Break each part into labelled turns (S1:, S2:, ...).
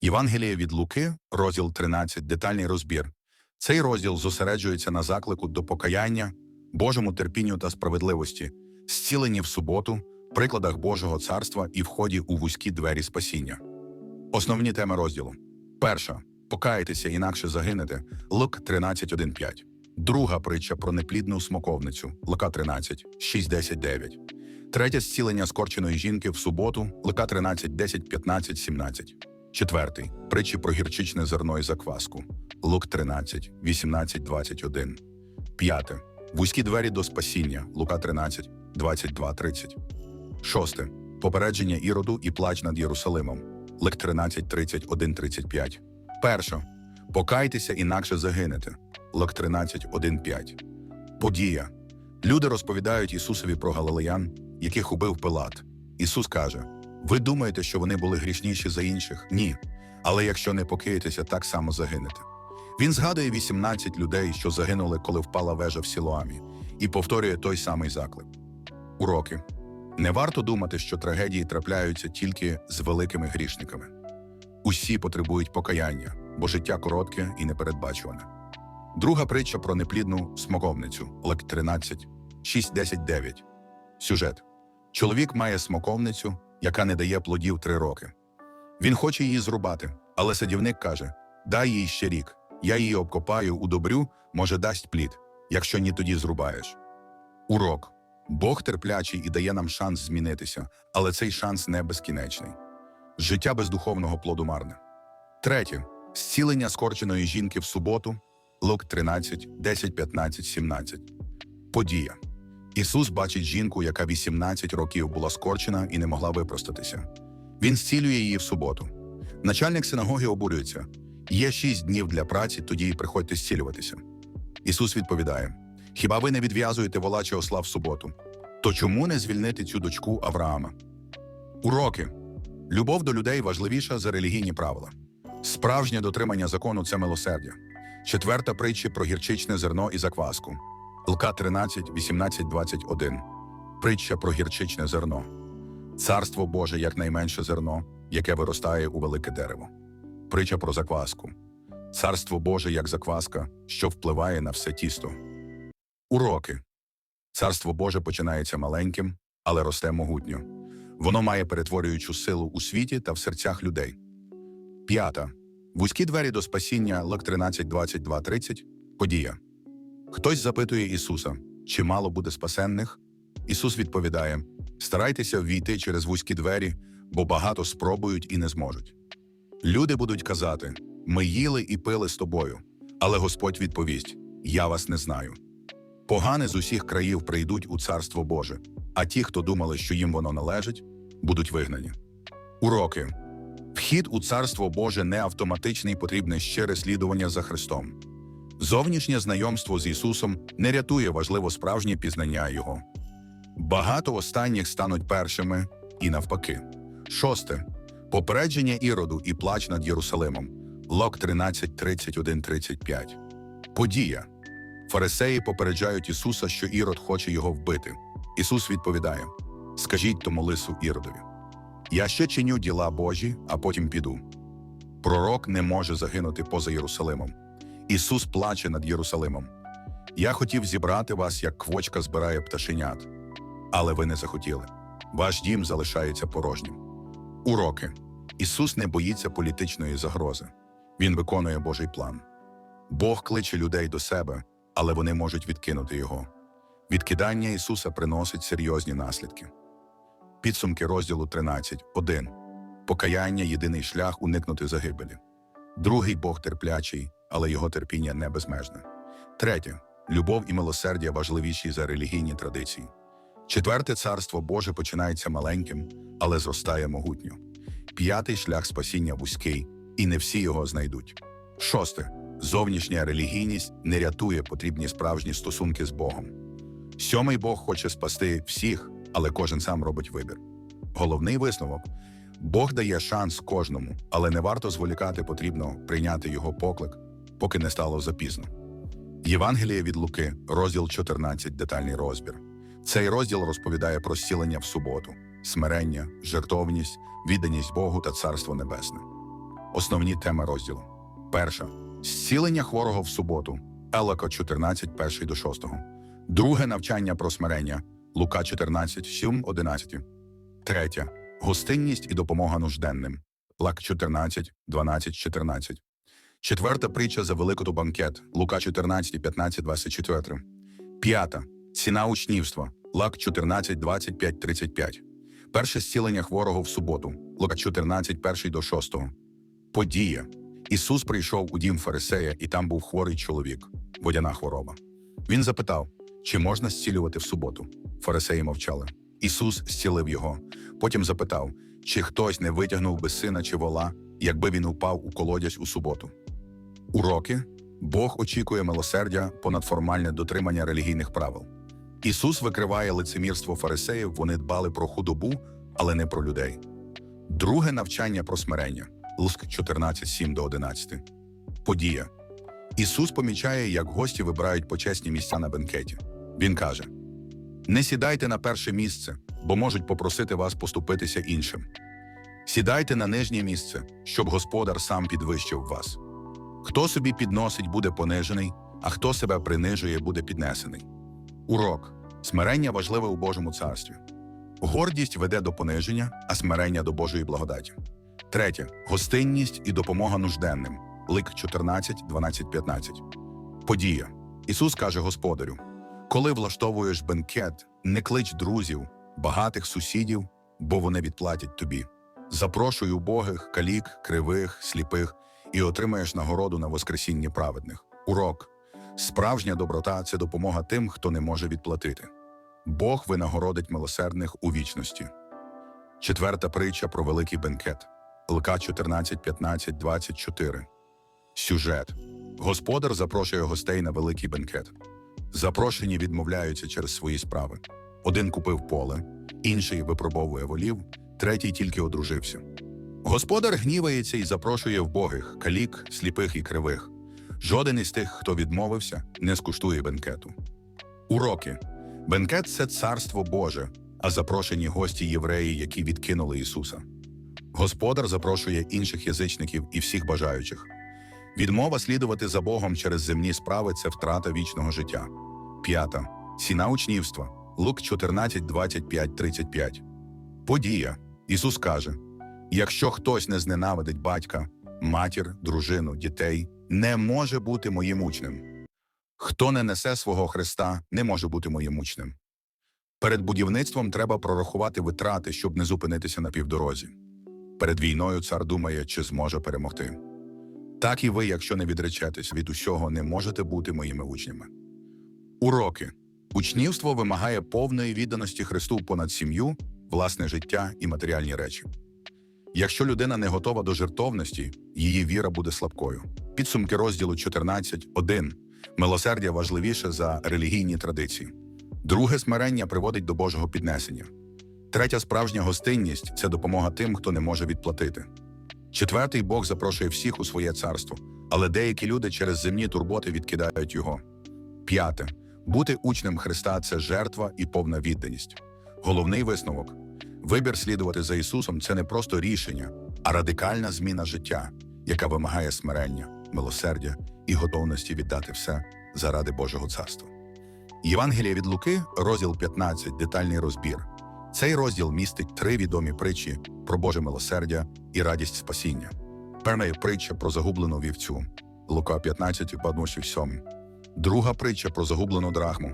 S1: Євангеліє від Луки, розділ 13, детальний розбір. Цей розділ зосереджується на заклику до покаяння, Божому терпінню та справедливості, зціленні в суботу, прикладах Божого царства і вході у вузькі двері спасіння. Основні теми розділу: перша покаятися, інакше загинете. Лук 13.1.5. Друга притча про неплідну смоковницю Лука 13, 6, 10, 9. Третє зцілення скорченої жінки в суботу Лука 13, 10, 15, 17. Четвертий притчі про гірчичне зерно і закваску Лук 13, 18, 21. П'яте вузькі двері до спасіння Лука 13, 22, 30. Шосте попередження Іроду і плач над Єрусалимом Лик 13, 31, 35. Перше покайтеся, інакше загинете Лук 13, 1, 5. Подія. Люди розповідають Ісусові про галилеян, яких убив Пилат. Ісус каже: Ви думаєте, що вони були грішніші за інших? Ні. Але якщо не покиєтеся, так само загинете. Він згадує 18 людей, що загинули, коли впала вежа в Сілоамі, і повторює той самий заклик. Уроки. Не варто думати, що трагедії трапляються тільки з великими грішниками. Усі потребують покаяння, бо життя коротке і непередбачуване. Друга притча про неплідну смоковницю Лек 13, 6, 10, 9. Сюжет. Чоловік має смоковницю, яка не дає плодів три роки. Він хоче її зрубати, але садівник каже: дай їй ще рік. Я її обкопаю, удобрю, може, дасть плід, якщо ні, тоді зрубаєш. Урок. Бог терплячий і дає нам шанс змінитися, але цей шанс не безкінечний. Життя без духовного плоду марне. Третє. Зцілення скорченої жінки в суботу. Лук 13, 10, 15, 17. Подія. Ісус бачить жінку, яка 18 років була скорчена і не могла випростатися. Він зцілює її в суботу. Начальник синагоги обурюється: є шість днів для праці, тоді приходьте зцілюватися. Ісус відповідає: Хіба ви не відв'язуєте вола чи осла в суботу? То чому не звільнити цю дочку Авраама? Уроки. Любов до людей важливіша за релігійні правила. Справжнє дотримання закону це милосердя. Четверта притча про гірчичне зерно і закваску. Лка 13, 18, 21. Притча про гірчичне зерно. Царство Боже як найменше зерно, яке виростає у велике дерево. Притча про закваску. Царство Боже як закваска, що впливає на все тісто. Уроки. Царство Боже починається маленьким, але росте могутньо. Воно має перетворюючу силу у світі та в серцях людей. П'ята. Вузькі двері до спасіння Лак 13, 22, 30. Подія. Хтось запитує Ісуса, чи мало буде спасенних? Ісус відповідає: Старайтеся ввійти через вузькі двері, бо багато спробують і не зможуть. Люди будуть казати: Ми їли і пили з тобою, але Господь відповість: Я вас не знаю. Погани з усіх країв прийдуть у Царство Боже, а ті, хто думали, що їм воно належить, будуть вигнані. Уроки. Вхід у Царство Боже не автоматичний, потрібне щире слідування за Христом. Зовнішнє знайомство з Ісусом не рятує важливо справжнє пізнання Його. Багато останніх стануть першими і навпаки. Шосте. Попередження Іроду і плач над Єрусалимом. Лок 13, 31, 35. Подія. Фарисеї попереджають Ісуса, що Ірод хоче його вбити. Ісус відповідає: Скажіть тому лису Іродові. Я ще чиню діла Божі, а потім піду. Пророк не може загинути поза Єрусалимом. Ісус плаче над Єрусалимом. Я хотів зібрати вас, як квочка збирає пташенят, але ви не захотіли. Ваш дім залишається порожнім. Уроки. Ісус не боїться політичної загрози. Він виконує Божий план. Бог кличе людей до себе, але вони можуть відкинути його. Відкидання Ісуса приносить серйозні наслідки. Підсумки розділу 13. 1. Покаяння єдиний шлях уникнути загибелі. Другий Бог терплячий, але його терпіння не безмежне. Третє. Любов і милосердя важливіші за релігійні традиції. Четверте царство Боже починається маленьким, але зростає могутньо. П'ятий шлях спасіння вузький, і не всі його знайдуть. Шосте. Зовнішня релігійність не рятує потрібні справжні стосунки з Богом. Сьомий Бог хоче спасти всіх, але кожен сам робить вибір. Головний висновок Бог дає шанс кожному, але не варто зволікати потрібно прийняти його поклик, поки не стало запізно. Євангеліє від Луки, розділ 14, детальний розбір. Цей розділ розповідає про зцілення в суботу, смирення, жертовність, відданість Богу та Царство Небесне. Основні теми розділу. Перша зцілення хворого в суботу. Елако 14, 1 до 6. Друге навчання про смирення. Лука 14, 7, 11. Третє гостинність і допомога нужденним. Лак 14, 12, 14. Четверта притча за великоту банкет. Лука 14, 15, 24. П'ята ціна учнівства. Лак 14, 25, 35. Перше зцілення хворого в суботу. Лука 14, 1 до 6. Подія. Ісус прийшов у дім фарисея, і там був хворий чоловік, водяна хвороба. Він запитав, чи можна зцілювати в суботу. Фарисеї мовчали. Ісус зцілив його. Потім запитав, чи хтось не витягнув би сина чи вола, якби він упав у колодязь у суботу. Уроки Бог очікує милосердя понад формальне дотримання релігійних правил. Ісус викриває лицемірство фарисеїв, вони дбали про худобу, але не про людей. Друге навчання про смирення. Луск 14, 7 до 11. Подія. Ісус помічає, як гості вибирають почесні місця на бенкеті. Він каже: Не сідайте на перше місце, бо можуть попросити вас поступитися іншим. Сідайте на нижнє місце, щоб господар сам підвищив вас. Хто собі підносить, буде понижений, а хто себе принижує, буде піднесений. Урок смирення важливе у Божому царстві. Гордість веде до пониження, а смирення до Божої благодаті. Третє гостинність і допомога нужденним. Лик 14, 12, 15. Подія. Ісус каже господарю: коли влаштовуєш бенкет, не клич друзів, багатих сусідів, бо вони відплатять тобі. Запрошуй убогих, калік, кривих, сліпих і отримаєш нагороду на воскресінні праведних. Урок. Справжня доброта це допомога тим, хто не може відплатити. Бог винагородить милосердних у вічності. Четверта притча про великий бенкет. Лука 14, 15, 24. Сюжет. Господар запрошує гостей на великий бенкет. Запрошені відмовляються через свої справи. Один купив поле, інший випробовує волів, третій тільки одружився. Господар гнівається і запрошує вбогих, калік, сліпих і кривих. Жоден із тих, хто відмовився, не скуштує бенкету. Уроки. Бенкет це царство Боже, а запрошені гості євреї, які відкинули Ісуса. Господар запрошує інших язичників і всіх бажаючих. Відмова слідувати за Богом через земні справи це втрата вічного життя. П'ята. Ціна учнівства. Лук 14, 25, 35. Подія. Ісус каже: Якщо хтось не зненавидить батька, матір, дружину, дітей, не може бути моїм учнем. Хто не несе свого Христа, не може бути моїм учнем. Перед будівництвом треба прорахувати витрати, щоб не зупинитися на півдорозі. Перед війною цар думає, чи зможе перемогти. Так і ви, якщо не відречетесь від усього, не можете бути моїми учнями. Уроки. Учнівство вимагає повної відданості Христу понад сім'ю, власне життя і матеріальні речі. Якщо людина не готова до жертовності, її віра буде слабкою. Підсумки розділу 14.1. Милосердя важливіше за релігійні традиції. Друге смирення приводить до Божого піднесення. Третя справжня гостинність це допомога тим, хто не може відплатити. Четвертий Бог запрошує всіх у своє царство, але деякі люди через земні турботи відкидають його. П'яте бути учнем Христа це жертва і повна відданість. Головний висновок вибір слідувати за Ісусом це не просто рішення, а радикальна зміна життя, яка вимагає смирення, милосердя і готовності віддати все заради Божого царства. Євангелія від Луки, розділ 15, детальний розбір. Цей розділ містить три відомі притчі про Боже милосердя і радість спасіння. Перша притча про загублену вівцю Лука 15, 7. Друга притча про загублену драхму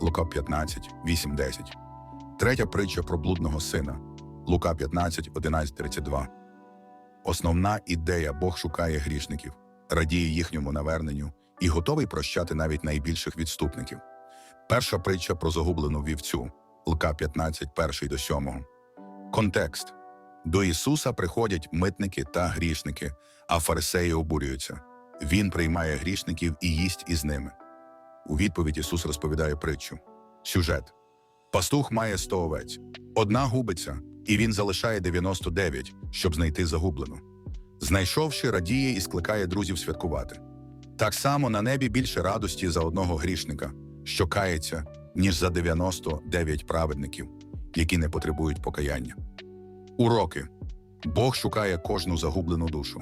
S1: Лука 15, 8, 10. Третя притча про блудного сина Лука 15, 11, 32. Основна ідея Бог шукає грішників, радіє їхньому наверненню і готовий прощати навіть найбільших відступників. Перша притча про загублену вівцю Лука 15, 1 до 7. Контекст. До Ісуса приходять митники та грішники, а фарисеї обурюються. Він приймає грішників і їсть із ними. У відповідь Ісус розповідає притчу. Сюжет. Пастух має 100 овець. Одна губиться, і він залишає 99, щоб знайти загублену. Знайшовши, радіє і скликає друзів святкувати. Так само на небі більше радості за одного грішника, що кається, ніж за 99 праведників, які не потребують покаяння. Уроки Бог шукає кожну загублену душу.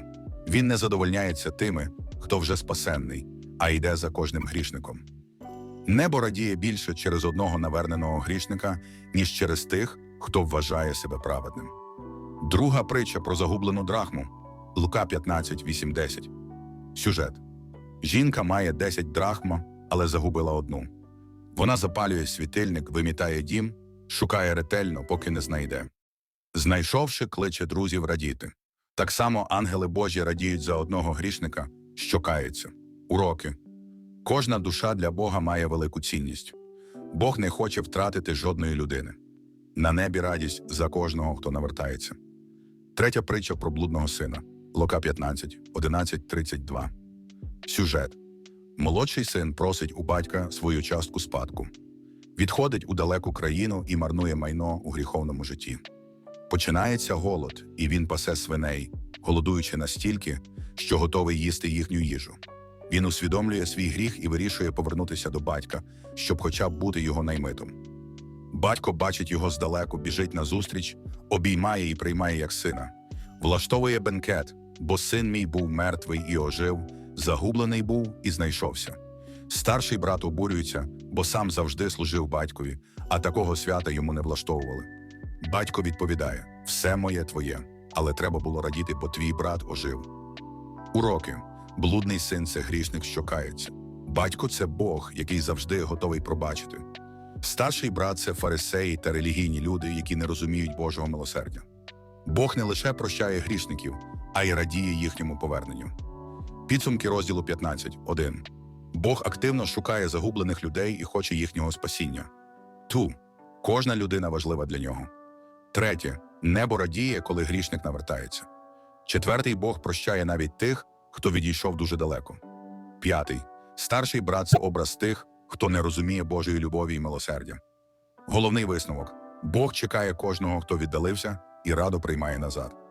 S1: Він не задовольняється тими, хто вже спасенний, а йде за кожним грішником. Небо радіє більше через одного наверненого грішника, ніж через тих, хто вважає себе праведним. Друга притча про загублену драхму Лука 15, 8, 10. Сюжет. Жінка має 10 драхма, але загубила одну. Вона запалює світильник, вимітає дім, шукає ретельно, поки не знайде. Знайшовши, кличе друзів радіти. Так само ангели Божі радіють за одного грішника, що кається. Уроки. Кожна душа для Бога має велику цінність. Бог не хоче втратити жодної людини. На небі радість за кожного, хто навертається. Третя притча про блудного сина. Лука 15, 11, 32. Сюжет. Молодший син просить у батька свою частку спадку. Відходить у далеку країну і марнує майно у гріховному житті. Починається голод, і він пасе свиней, голодуючи настільки, що готовий їсти їхню їжу. Він усвідомлює свій гріх і вирішує повернутися до батька, щоб хоча б бути його наймитом. Батько бачить його здалеку, біжить назустріч, обіймає і приймає як сина, влаштовує бенкет, бо син мій був мертвий і ожив, загублений був і знайшовся. Старший брат обурюється, бо сам завжди служив батькові, а такого свята йому не влаштовували. Батько відповідає: все моє твоє, але треба було радіти, бо твій брат ожив. Уроки. Блудний син це грішник, що кається. Батько це Бог, який завжди готовий пробачити. Старший брат це фарисеї та релігійні люди, які не розуміють Божого милосердя. Бог не лише прощає грішників, а й радіє їхньому поверненню. Підсумки розділу 15. 1. Бог активно шукає загублених людей і хоче їхнього спасіння. Ту. Кожна людина важлива для нього. Третє. Небо радіє, коли грішник навертається. Четвертий Бог прощає навіть тих, хто відійшов дуже далеко. П'ятий. Старший брат це образ тих, хто не розуміє Божої любові і милосердя. Головний висновок: Бог чекає кожного, хто віддалився, і радо приймає назад.